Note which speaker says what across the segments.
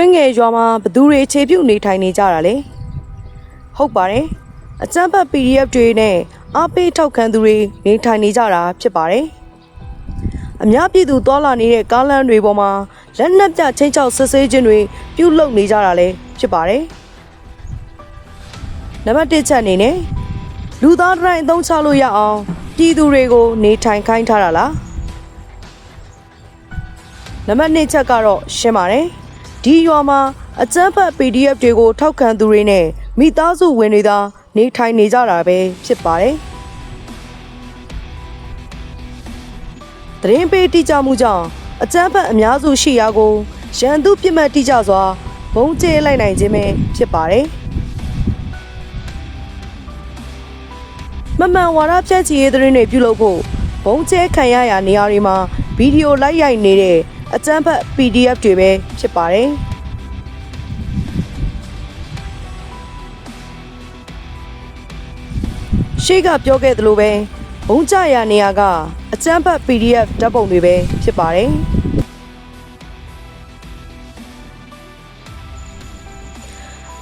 Speaker 1: တွင်းငယ်ရွာမှာဘသူတွေအခြေပြုနေထိုင်နေကြတာလဲဟုတ်ပါတယ်အကျန်းဖတ် PDF တွေနဲ့အားပေးထောက်ခံသူတွေနေထိုင်နေကြတာဖြစ်ပါတယ်အများပြည်သူတော်လာနေတဲ့ကားလမ်းတွေပေါ်မှာလက်နက်ပြချင်းချောက်ဆစ်ဆေးခြင်းတွေပြုလုပ်နေကြတာလည်းဖြစ်ပါတယ်နံပါတ်1ချက်အနေနဲ့လူသားတိုင်းအသုံးချလို့ရအောင်ပြည်သူတွေကိုနေထိုင်ခိုင်းထားတာလားနံပါတ်2ချက်ကတော့ရှင်းပါတယ် ဒီရွာမှာအကျန်းဖတ် PDF တွေကိုထောက်ခံသူတွေနဲ့မိသားစုဝင်တွေသာနေထိုင်နေကြတာပဲဖြစ်ပါတယ်သတင်းပေးတိကျမှုကြောင့်အကျန်းဖတ်အများစုရှိရာကိုရန်သူပြစ်မှတ်တိကျစွာဘုံကျဲလိုက်နိုင်ခြင်းပဲဖြစ်ပါတယ်မမှန်ဝါဒဖြန့်ချီရေးသတင်းတွေပြုလုပ်ဖို့ဘုံကျဲခံရရာနေရာတွေမှာဗီဒီယိုလိုက်ရိုက်နေတဲ့ အကျန်းဖတ် PDF တွေပဲဖြစ်ပါတယ်ရှေ့ကပြောခဲ့သလိုပဲဘုံကျရာနေရာကအကျန်းဖတ် PDF ဓာတ်ပုံတွေပဲဖြစ်ပါတယ်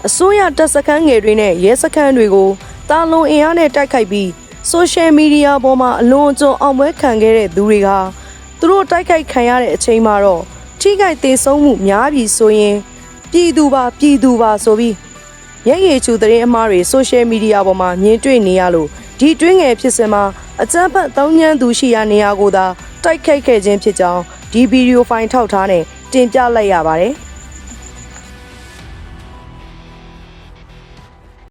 Speaker 1: အစိုးရတပ်စခန်းငယ်တွေနဲ့ရဲစခန်းတွေကိုတာလွန်အင်အားနဲ့တိုက်ခိုက်ပြီးဆိုရှယ်မီဒီယာပေါ်မှာအလွန်အကျွံအောင်ပွဲခံခဲ့တဲ့သူတွေက သူတို့တိုက်ခိုက်ခံရတဲ့အချိန်မှာတော့ထိခိုက်သေးဆုံးမှုများပြီဆိုရင်ပြည်သူပါပြည်သူပါဆိုပြီးရက်ရည်ချူသတင်းအမှားတွေဆိုရှယ်မီဒီယာပေါ်မှာမြင်တွေ့နေရလို့ဒီတွင်းငယ်ဖြစ်စင်မှာအကြမ်းဖက်တောင်းညမ်းသူရှိရာနေရာကိုသာတိုက်ခိုက်ခဲ့ခြင်းဖြစ်ကြောင်းဒီဗီဒီယိုဖိုင်ထောက်ထားနဲ့တင်ပြလိုက်ရပါတယ်။